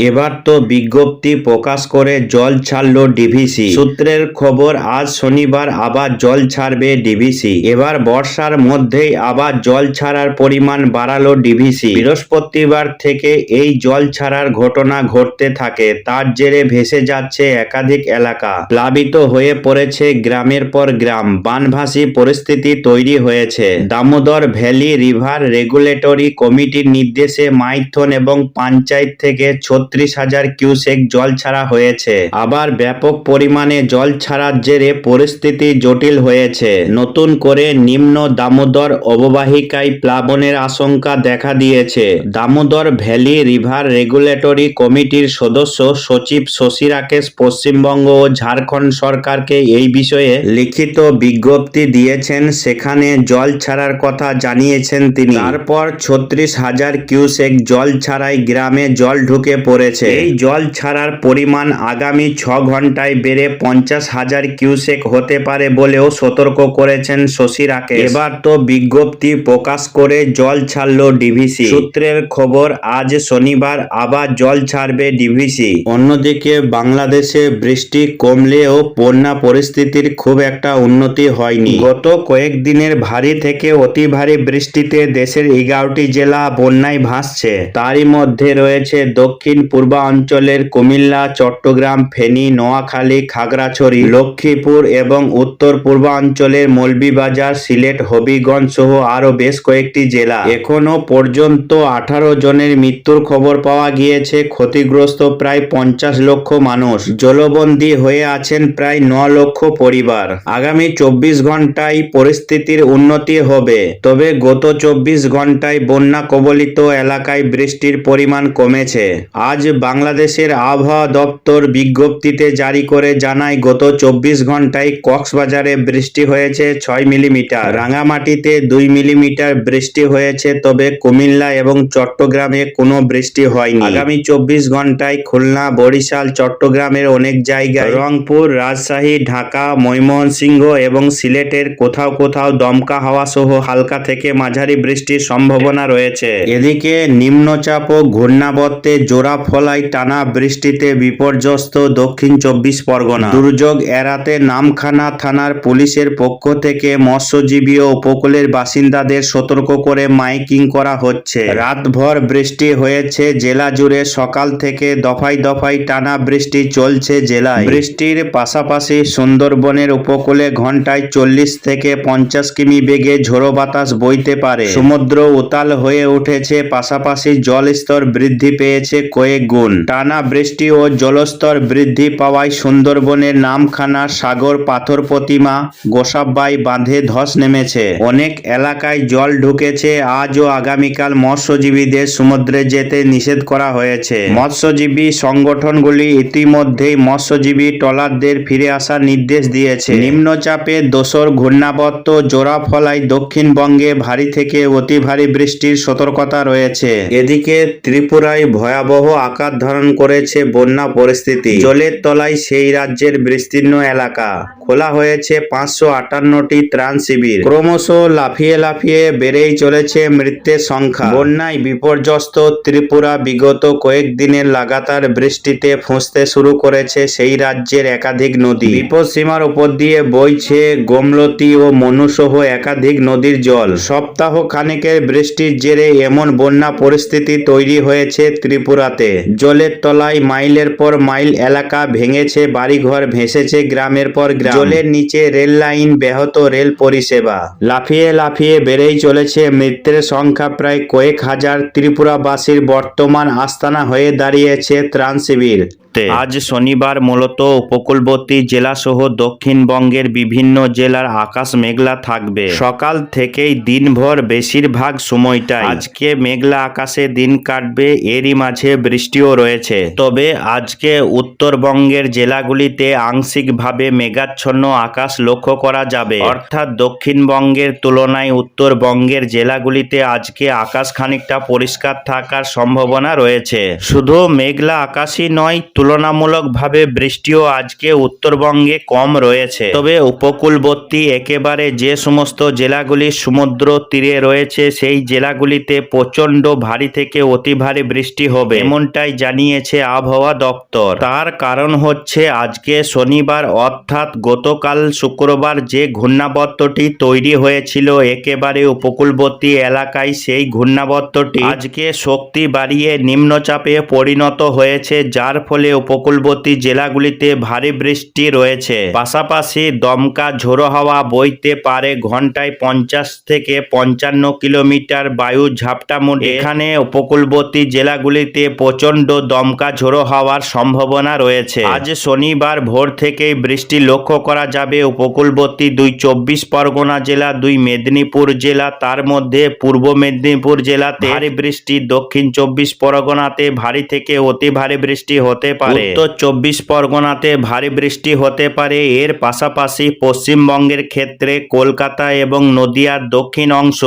এবার তো বিজ্ঞপ্তি প্রকাশ করে জল ছাড়ল ডিভিসি। সূত্রের খবর, আজ শনিবার আবার জল ছাড়বে ডিভিসি। এবার বর্ষার মধ্যেই আবার জল ছাড়ার পরিমাণ বাড়ালো ডিভিসি। বৃহস্পতিবার থেকে এই জল ছাড়ার ঘটনা ঘটতে থাকে। তার জেরে ভেসে যাচ্ছে একাধিক এলাকা। প্লাবিত হয়ে পড়েছে গ্রামের পর গ্রাম। বানভাসী পরিস্থিতি তৈরি হয়েছে। দামোদর ভ্যালি রিভার রেগুলেটরি কমিটির নির্দেশে মাইথন এবং পঞ্চায়েত থেকে ছত্রিশ হাজার কিউসেক জল ছাড়া হয়েছে। আবার ব্যাপক পরিমাণে জল ছাড়ার জেরে পরিস্থিতি জটিল হয়েছে। নতুন করে নিম্ন দামোদর অববাহিকায় প্লাবনের আশঙ্কা দেখা দিয়েছে। দামোদর ভ্যালি রিভার রেগুলেটরি কমিটির সদস্য সচিব শশী রাকেশ পশ্চিমবঙ্গ ও ঝাড়খণ্ড সরকারকে এই বিষয়ে লিখিত বিজ্ঞপ্তি দিয়েছেন। সেখানে জল ছাড়ার কথা জানিয়েছেন তিনি। তারপর ছত্রিশ হাজার কিউসেক জল ছাড়াই গ্রামে জল ঢুকে পড়েছে এই জল ছাড়ার পরিমাণ আগামী ছ ঘন্টায় বেড়ে পঞ্চাশ হাজার কিউসেক হতে পারে বলেও সতর্ক করেছেন শশী রাকেশ। এবার তো বিজ্ঞপ্তি প্রকাশ করে জল ছাড়লো ডিভিসি। সূত্রের খবর আজ শনিবার আবার জল ছাড়বে ডিভিসি। অন্যদিকে বাংলাদেশে বৃষ্টি কমলেও বন্যা পরিস্থিতির খুব একটা উন্নতি হয়নি। গত কয়েকদিনের ভারী থেকে অতি ভারী বৃষ্টিতে দেশের এগারোটি জেলা বন্যায় ভাসছে। তারই মধ্যে রয়েছে দক্ষিণ পূর্বাঞ্চলের কুমিল্লা, চট্টগ্রাম, ফেনী, নোয়াখালী, খাগড়াছড়ি, লক্ষ্মীপুর এবং উত্তর পূর্বাঞ্চলের মৌলভীবাজার, সিলেট, হবিগঞ্জ সহ আরও বেশ কয়েকটি জেলা। এখনও পর্যন্ত আঠারো জনের মৃত্যুর খবর পাওয়া গিয়েছে। ক্ষতিগ্রস্ত প্রায় পঞ্চাশ লক্ষ মানুষ। জলবন্দী হয়ে আছেন প্রায় ন লক্ষ পরিবার। আগামী চব্বিশ ঘন্টায় পরিস্থিতির উন্নতি হবে। তবে গত চব্বিশ ঘন্টায় বন্যা কবলিত এলাকায় বৃষ্টির পরিমাণ কমেছে। আজ বাংলাদেশের আবহাওয়া দপ্তর বিজ্ঞপ্তিতে জারি করে জানায়, গত চব্বিশ ঘন্টায় কক্সবাজারে বৃষ্টি হয়েছে ছয় মিলিমিটার, রাঙামাটিতে দুই মিলিমিটার বৃষ্টি হয়েছে, তবে কুমিল্লা এবং চট্টগ্রামে কোনো বৃষ্টি হয়নি। আগামী চব্বিশ ঘন্টায় খুলনা, বরিশাল, চট্টগ্রামের অনেক জায়গায় রংপুর, রাজশাহী, ঢাকা, ময়মনসিংহ এবং সিলেটের কোথাও কোথাও দমকা হাওয়া সহ হালকা থেকে মাঝারি বৃষ্টির সম্ভাবনা রয়েছে। এদিকে নিম্নচাপ ও ঘূর্ণাবর্তে জোড়া ফলায় টানা বৃষ্টিতে বিপর্যস্ত দক্ষিণ চব্বিশ পরগনা। দুর্যোগ এড়াতে নামখানা থানার পুলিশের পক্ষ থেকে মৎস্যজীবী ও উপকূলের বাসিন্দাদের সতর্ক করে মাইকিং করা হচ্ছে। রাতভর বৃষ্টি হয়েছে জেলা জুড়ে, সকাল থেকে দফায় দফায় টানা বৃষ্টি চলছে জেলায়। বৃষ্টির পাশাপাশি সুন্দরবনের উপকূলে ঘন্টায় চল্লিশ থেকে পঞ্চাশ কিমি বেগে ঝোড়ো বাতাস বইতে পারে। সমুদ্র উতাল হয়ে উঠেছে, পাশাপাশি জলস্তর বৃদ্ধি পেয়েছে কয়েক গুণ টানা বৃষ্টি ও জলস্তর বৃদ্ধি পাওয়ায় সুন্দরবনের নামখানা সাগর পাথর প্রতিমা গোসাবাই বাঁধে ধস নেমেছে। অনেক এলাকায় জল ঢুকেছে। আজ ও আগামীকাল মৎস্যজীবীদের সমুদ্রে যেতে নিষেধ করা হয়েছে। মৎস্যজীবী সংগঠনগুলি ইতিমধ্যেই মৎস্যজীবী ট্রলারদের ফিরে আসার নির্দেশ দিয়েছে। নিম্নচাপে দোসর ঘূর্ণাবর্ত জোড়া ফলায় দক্ষিণবঙ্গে ভারী থেকে অতি ভারী বৃষ্টির সতর্কতা রয়েছে। এদিকে ত্রিপুরায় ভয়াবহ আকার ধারণ করেছে বন্যা পরিস্থিতি। জলের তলায় সেই রাজ্যের বিস্তীর্ণ এলাকা। খোলা হয়েছে পাঁচশো আটান্নটি ত্রাণ শিবির। ক্রমশ লাফিয়ে লাফিয়ে বেড়েই চলেছে মৃত্যুর সংখ্যা। বন্যায় বিপর্যস্ত ত্রিপুরা বিগত কয়েকদিনের লাগাতার বৃষ্টিতে ফুঁসতে শুরু করেছে সেই রাজ্যের একাধিক নদী। বিপদসীমার উপর দিয়ে বইছে গোমলতি ও মনুসহ একাধিক নদীর জল। সপ্তাহ খানেকের বৃষ্টির জেরে এমন বন্যা পরিস্থিতি তৈরি হয়েছে ত্রিপুরাতে। জলের তলায় মাইলের পর মাইল এলাকা ভেঙেছে, বাড়িঘর ভেসেছে, গ্রামের পর গ্রাম। জলের নিচে রেল লাইন ব্যাহত রেল পরিষেবা। লাফিয়ে লাফিয়ে বেড়েই চলেছে মৃত্যুর সংখ্যা প্রায় কয়েক হাজার। ত্রিপুরাবাসীর বর্তমান আস্তানা হয়ে দাঁড়িয়েছে ত্রাণ শিবির। আজ শনিবার মূলত উপকূলবর্তী জেলাসহ দক্ষিণবঙ্গের বিভিন্ন জেলার আকাশ মেঘলা থাকবে। সকাল থেকেই দিনভর বেশিরভাগ সময়টাই আজকে মেঘলা আকাশে দিন কাটবে, এরই মাঝে বৃষ্টিও রয়েছে। তবে আজকে উত্তরবঙ্গের জেলাগুলিতে আংশিকভাবে মেঘাচ্ছন্ন আকাশ লক্ষ্য করা যাবে। অর্থাৎ দক্ষিণবঙ্গের তুলনায় উত্তরবঙ্গের জেলাগুলিতে আজকে আকাশ খানিকটা পরিষ্কার থাকার সম্ভাবনা রয়েছে। শুধু মেঘলা আকাশই নয় তুলনামূলকভাবে বৃষ্টিও আজকে উত্তরবঙ্গে কম রয়েছে। তবে উপকূলবর্তী একেবারে যে সমস্ত জেলাগুলি সমুদ্র তীরে রয়েছে, সেই জেলাগুলিতে প্রচণ্ড ভারী থেকে অতি ভারী বৃষ্টি হবে, এমনটাই জানিয়েছে আবহাওয়া দপ্তর। তার কারণ হচ্ছে, আজকে শনিবার অর্থাৎ গতকাল শুক্রবার যে ঘূর্ণাবর্তটি তৈরি হয়েছিল একেবারে উপকূলবর্তী এলাকায়, সেই ঘূর্ণাবর্তটি আজকে শক্তি বাড়িয়ে নিম্নচাপে পরিণত হয়েছে, যার ফলে উপকূলবর্তী জেলাগুলিতে ভারী বৃষ্টি রয়েছে। পাশাপাশি দমকা ঝোড়ো হাওয়া বইতে পারে ঘন্টায় পঞ্চাশ থেকে পঞ্চান্ন কিলোমিটার বায়ু ঝাপটা মোড়ে এখানে উপকূলবর্তী জেলাগুলিতে প্রচণ্ড দমকা ঝোড়ো হওয়ার সম্ভাবনা রয়েছে। আজ শনিবার ভোর থেকেই বৃষ্টি লক্ষ্য করা যাবে। উপকূলবর্তী দুই চব্বিশ পরগনা জেলা, দুই মেদিনীপুর জেলা, তার মধ্যে পূর্ব মেদিনীপুর জেলাতে ভারী বৃষ্টি, দক্ষিণ চব্বিশ পরগনাতে ভারী থেকে অতি ভারী বৃষ্টি হতে পারে। উত্তর চব্বিশ পরগনাতে ভারী বৃষ্টি হতে পারে। এর পাশাপাশি পশ্চিমবঙ্গের ক্ষেত্রে কলকাতা এবং নদিয়ার দক্ষিণ অংশ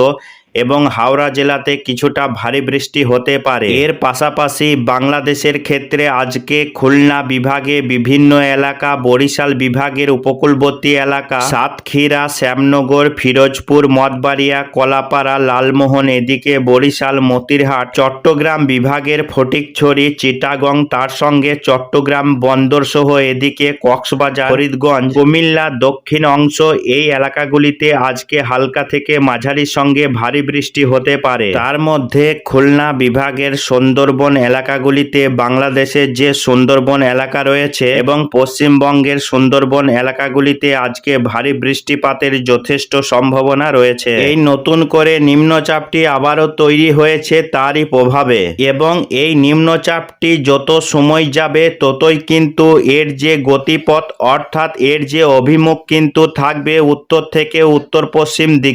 এবং হাওড়া জেলাতে কিছুটা ভারী বৃষ্টি হতে পারে। এর পাশাপাশি বাংলাদেশের ক্ষেত্রে আজকে খুলনা বিভাগে বিভিন্ন এলাকা, বরিশাল বিভাগের উপকূলবর্তী এলাকা, সাতক্ষীরা, শ্যামনগর, ফিরোজপুর, মঠবাড়িয়া, কলাপাড়া, লালমোহন, এদিকে বরিশাল, মতিরহাট, চট্টগ্রাম বিভাগের ফটিকছড়ি, চিটাগং, তার সঙ্গে চট্টগ্রাম বন্দর সহ এদিকে কক্সবাজার, ফরিদগঞ্জ, কুমিল্লা, দক্ষিণ অংশ এই এলাকাগুলিতে আজকে হালকা থেকে মাঝারির সঙ্গে ভারী বৃষ্টি হতে পারে। তার মধ্যে খুলনা বিভাগের সুন্দরবন এলাকাগুলিতে বাংলাদেশের যে সুন্দরবন এলাকা রয়েছে এবং পশ্চিমবঙ্গের সুন্দরবন এলাকাগুলিতে আজকে ভারী বৃষ্টিপাতের যথেষ্ট সম্ভাবনা রয়েছে। এই নতুন করে নিম্নচাপটি আবারও তৈরি হয়েছে তারই প্রভাবে এবং এই নিম্নচাপটি যত সময় যাবে ততই কিন্তু এর যে গতিপথ অর্থাৎ এর যে অভিমুখ কিন্তু থাকবে উত্তর থেকে উত্তর পশ্চিম দিকে।